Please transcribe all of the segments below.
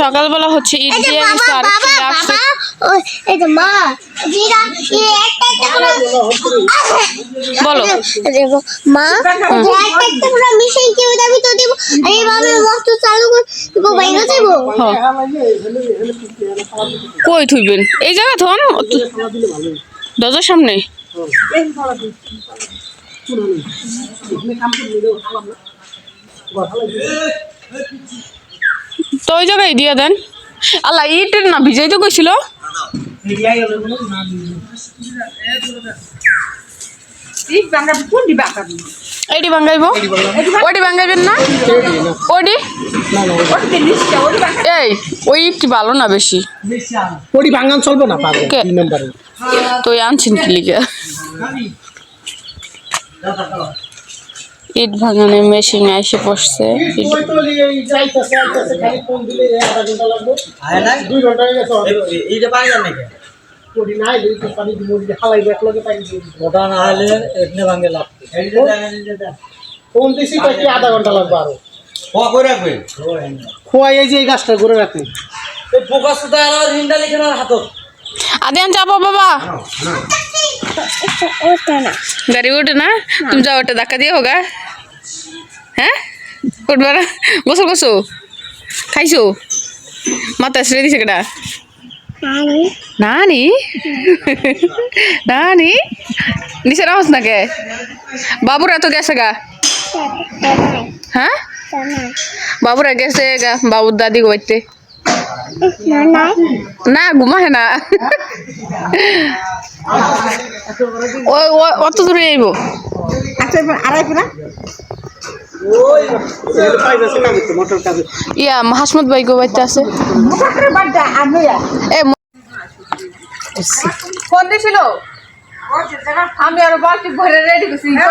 সকালবেলা হচ্ছে ঈদ দিয়ে গেছে আর আসছে বলো। দেখো মা যে একটা একটা করে মিশিয়ে কেউ দাবি তো দিব। আর এইভাবে মস্ত চালু করে বাইরে যাব। কই থুইবেন? এই জায়গা থন দরজার সামনে। তো ওই জায়গায় দিয়ে দেন। আল্লাহ ইটের না ভিজাইতে কইছিল? এইটি বাঙ্গাইব ওইটি বাঙ্গাইবেন না? ওইটি? এই ওই ইটটি ভালো না বেশি? পরি ভাঙান চলবো না কে? তো আনছেন কি লিগে? ইট ভাঙানোর মেশিন এসে পড়ছে ইট ওই তো এই যাইতাছে আইতাছে খালি ফোন দিলে আধা ঘণ্টা লাগবে দুই ঘণ্টা হয়ে গেছে। এইটা পানি জানে কে? পরি নাই দুই তো পানি দিব হালাই ব্যাক লগে পানি দিয়ে দিব। ওটা না হলে এখানে ভাঙে লাগবে ফোন দিছি তো কি আধা ঘণ্টা লাগবে আরও? ও করে রাখবে? খোয়াই এই যে এই গাছটা ঘুরে রাখে। এই পোকা সুতা আর হিন্ডা লিখে না হাতত। আদিয়ান চাপো বাবা গাড়ি উঠে না? তুমি যাও ওটা ধাক্কা দিয়ে হোগা। হ্যাঁ? উঠবা না গোসল গোসো খাইছো? মাথা ছেড়ে দিছে কেটা নানি। নানি? নিচে রাহস না কে বাবুরা তো গেছে গা। হ্যাঁ? বাবুরা গেছে গা বাবুর দাদি গোয়াইতে না ঘুমাহে না। অত দূরে কাগজ মোটর কাগজ ইয়া হাসমত ভাই গোবাইতে আছে। ফোন দিছিল? আমি আর বালতি ভরে রেডি করছি না।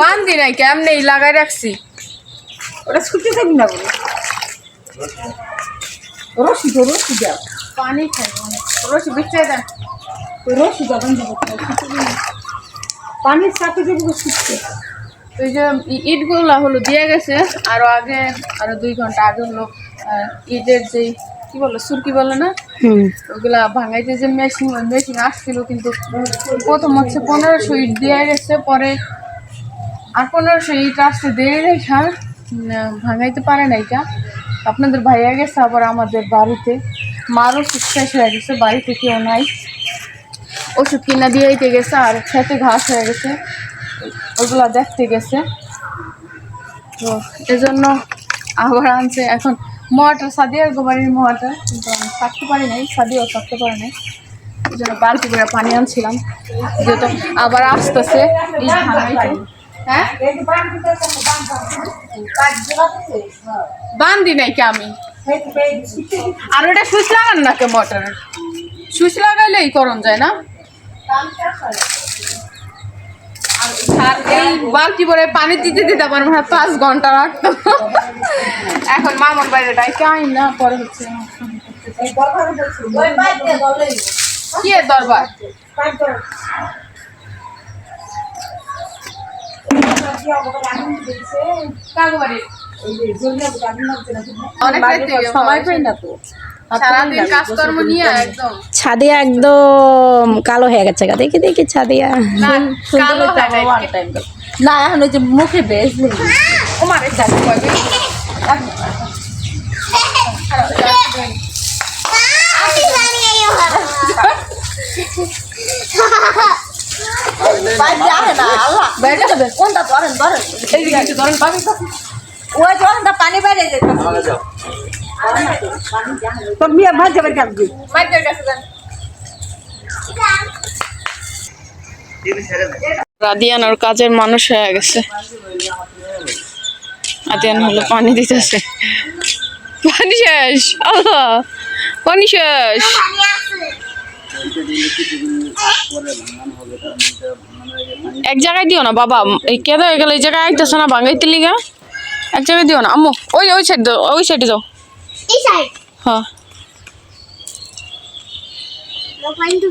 বান্ধি নাই কেমনে লাগাই রাখছি? ওটা ছুটে থাকি না বলে। রসি রসি দাও। পানি খাই রসি বিচ্ছে দেন। রসি যাবেন পানির সাথে দেবো ছুটতে ওই যে ইটগুলা হলো দিয়ে গেছে আরও আগে আরও দুই ঘণ্টা আগে হলো ইটের যে কি বলো সুরকি বলে না? ওগুলা ভাঙাইতে যে মেশিন মেশিন আসছিল কিন্তু প্রথম হচ্ছে পনেরোশো ইট দিয়ে গেছে পরে আর পনেরোশো ইট আসতে দিয়ে রেখা ভাঙাইতে পারে না এটা। আপনাদের ভাইয়া গেছে আবার আমাদের বাড়িতে। মারও শেষ হয়ে গেছে বাড়িতে কেউ নাই। ওষুধ কিনা দিয়েইতে গেছে আর খেতে ঘাস হয়ে গেছে। ওগুলা দেখতে গেছে। তো এজন্য আবার আনছে। এখন মোয়াটা সাদিয়ার গোবারির মোয়াটা কিন্তু আমি থাকতে পারি নাই, সাদিয়াও থাকতে পারে নাই। এই জন্য বালতি করে পানি আনছিলাম। যেহেতু আবার আসতেছে। এই হ্যাঁ? বান্ধি নাই কি আমি? আর ওটা সুচ লাগান না কে মোটরের সুইচ লাগাইলেই করণ যায় না? আর এই বালতি ভরে পানি দিতে দিতে আমার মনে হয় পাঁচ ঘণ্টা রাখতো এখন মামার বাইরে ডাইকে আই না পরে হচ্ছে। কি দরবার? অনেক সময় পাই না তো। সারাদিন কাজকর্ম নিয়ে একদম ছাদে একদম কালো হয়ে গেছে গা দেখি দেখি ছাদিয়া না কালো হয় নাই। না এখন ওই যে মুখে বেশ ও মারে যাচ্ছে কয়বে আমি জানি এই হবে বাইরে যাবে কোনটা ধরেন ধরেন এই দিকে একটু ধরেন পাবি তো ওই ধরেন পানি বাইরে যেতে তোর মেয়ে ভাজ যাবে কাটবি মাইকের কাছে রাদিয়ান ওর কাজের মানুষ হয়ে গেছে। আদিয়ান হলো পানি দিতেছে। পানি শেষ আল্লাহ পানি শেষ। এক জায়গায় দিও না বাবা এই কেদা হয়ে গেল এই জায়গায় আইতেছে না বাঙাইতে লিগা। এক জায়গায় দিও না আম্মু ওই ওই সাইড ওই সাইডে যাও। এই সাইড হ্যাঁ পানি তো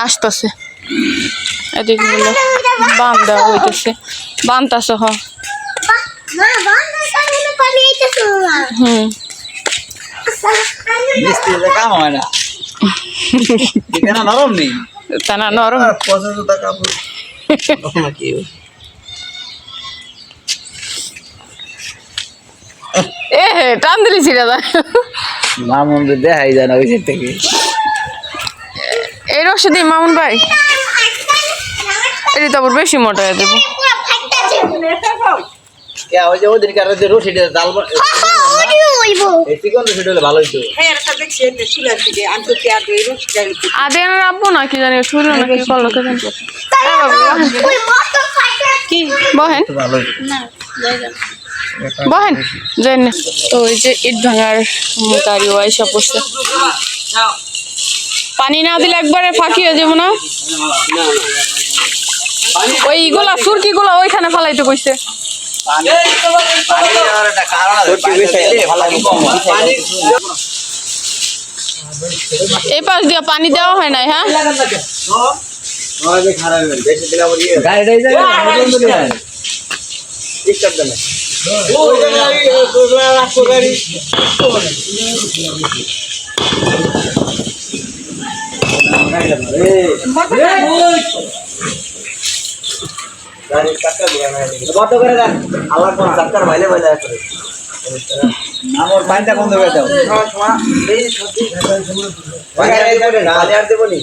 আসতেছে এদিকে বান দেওয়া হইতেছে বানতাছে হ হুম মিস্ত্রিতে না নরম নেই তা না নরম এ হে টান দিলি ছিড়ে যায় মামুন তো দেখাই যায় না ওই থেকে। এই রসিদি মামুন ভাই। এটি তো আবার বেশি মোটা হয়ে দেবো পুরো ওই যে ওদিন কার যে রশিটা জাল ওই হইবো। এই চিকন রশিটা হলে ভালো হইতো। আদে না রাখব না কি জানি না কি করল মত কি? বহেন। বহেন জান তো ওই যে ইট ভাঙার গাড়িও আইসা পড়ছে পানি না দিলে একবারে ফাঁকি হয়ে যাব না? ওই গুলা সুরকি গুলা ওইখানে ফালাইতে কইছে এই পাশ দিয়ে পানি দেওয়া হয় নাই হ্যাঁ? গাড়ি যাই স্টার্ট দেন বন্ধ করে দেন আল্লাহ কোন বাইলে বাইলে আছে আমার পানিটা বন্ধ করে দাও। গালে আর দেবো নি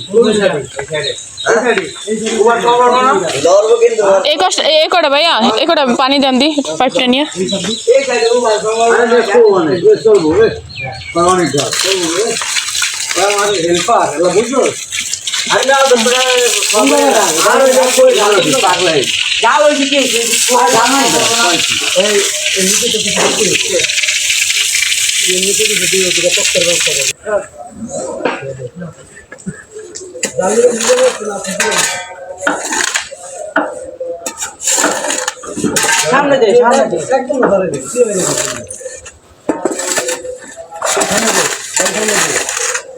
লড়বো কিন্তু এই কষ্ট এই কটা ভাইয়া কটা পানি দেন দি পাইপটা নিয়ে সামনে দে সামনে দে।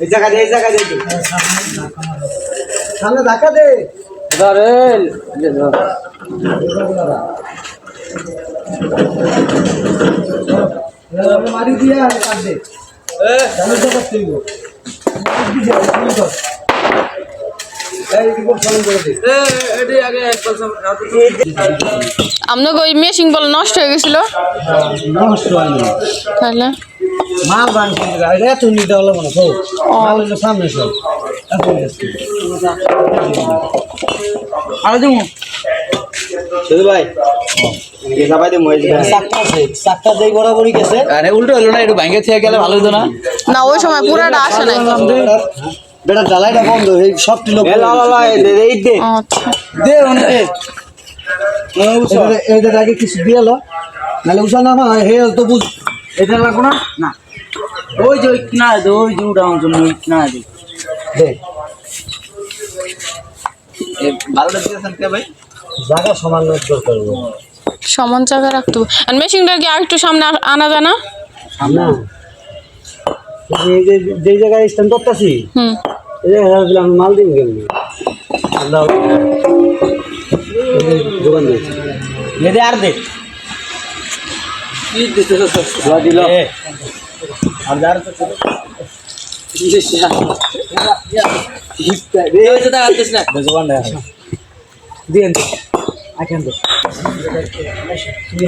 এই জায়গা দে এই জায়গা দে। সামনে ধাক্কা দে। ধরেন। মারি দিয়া জানো দিব। আপনাকে ওই মেশিন বল নষ্ট হয়ে গেছিল। তাহলে? মাল বান কিন্তু এত নিতে হলো মনে তো সামনে সব। আরে দিমু। শুধু ভাই না একটু ভাঙে থেকে গেলে ভালো হতো না। না ওই সময় পুরাটা আসে নাই। বেটা জ্বালাইটা বন্ধ এই সব টিলো লা লা লা দে দে দে। আচ্ছা। দে এটা আগে কিছু দিয়ে লো। নাহলে উষা না হে তো বুঝ এটা লাগবো না? না। ওই যে ওই কিনা দে ওই যে ওই কিনা দে। দে ভালোটা দিয়েছেন কে ভাই? জায়গা সমান দরকার সমান জায়গায় রাখতে হবে। আর মেশিনটা কি আর একটু সামনে আনা যায় না? না এই যে জায়গায় স্ট্যান্ড করতেছি হুম। এই জায়গায় ভাবছিলাম মাল দিন কেমনি দোকান দিয়েছি। আর দে।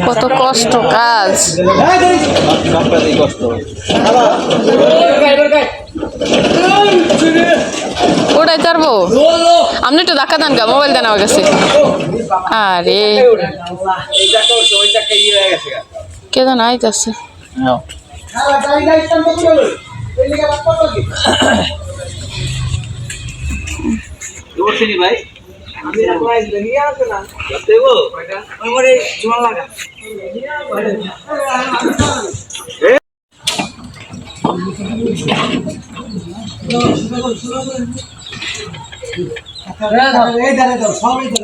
কত কষ্ট কাজ। ওটাই পারব আপনি একটু ধাক্কা দেন গা মোবাইল দেন আমার কাছে। আরে। কে জানা আইতাছে ভাই।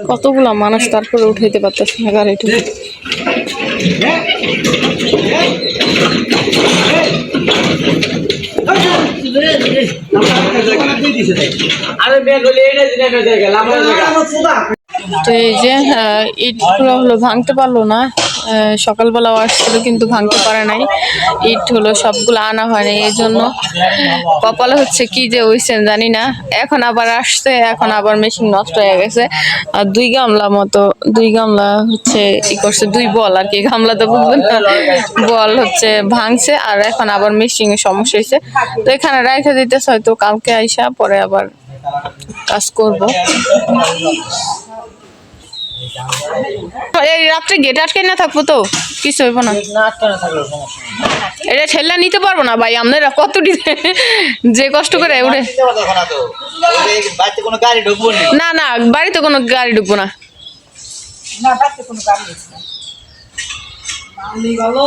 কতগুলা মানুষ তারপরে উঠাইতে পারতেছে না গাড়িটা? আরে বেগুলি গলি এটা দিনে জায়গা। তো এই যে ইটগুলো হলো ভাঙতে পারল না। সকালবেলাও আসছিল কিন্তু ভাঙতে পারে নাই। ইট হলো সবগুলো আনা হয়নি, এই জন্য। কপালে হচ্ছে কি যে হয়েছে জানি না। এখন আবার আসছে, এখন আবার মেশিন নষ্ট হয়ে গেছে। আর দুই গামলা মতো, দুই গামলা হচ্ছে ই করছে, দুই বল আর কি, গামলা তো বুঝবেন না। বল হচ্ছে ভাঙছে আর এখন আবার মেশিন সমস্যা হয়েছে তো এখানে রাখা দিতেছে, হয়তো কালকে আইসা পরে আবার কাজ করব। এই রাত্রে গেট আটকে না থাকব তো? কিছু হইব না। এটা ঠেলা নিতে পারব না ভাই আপনারা কত যে কষ্ট করে উঠে বাড়িতে কোনো গাড়ি ঢুকবো নি? না না বাড়িতে কোনো গাড়ি ঢুকবো না। গেল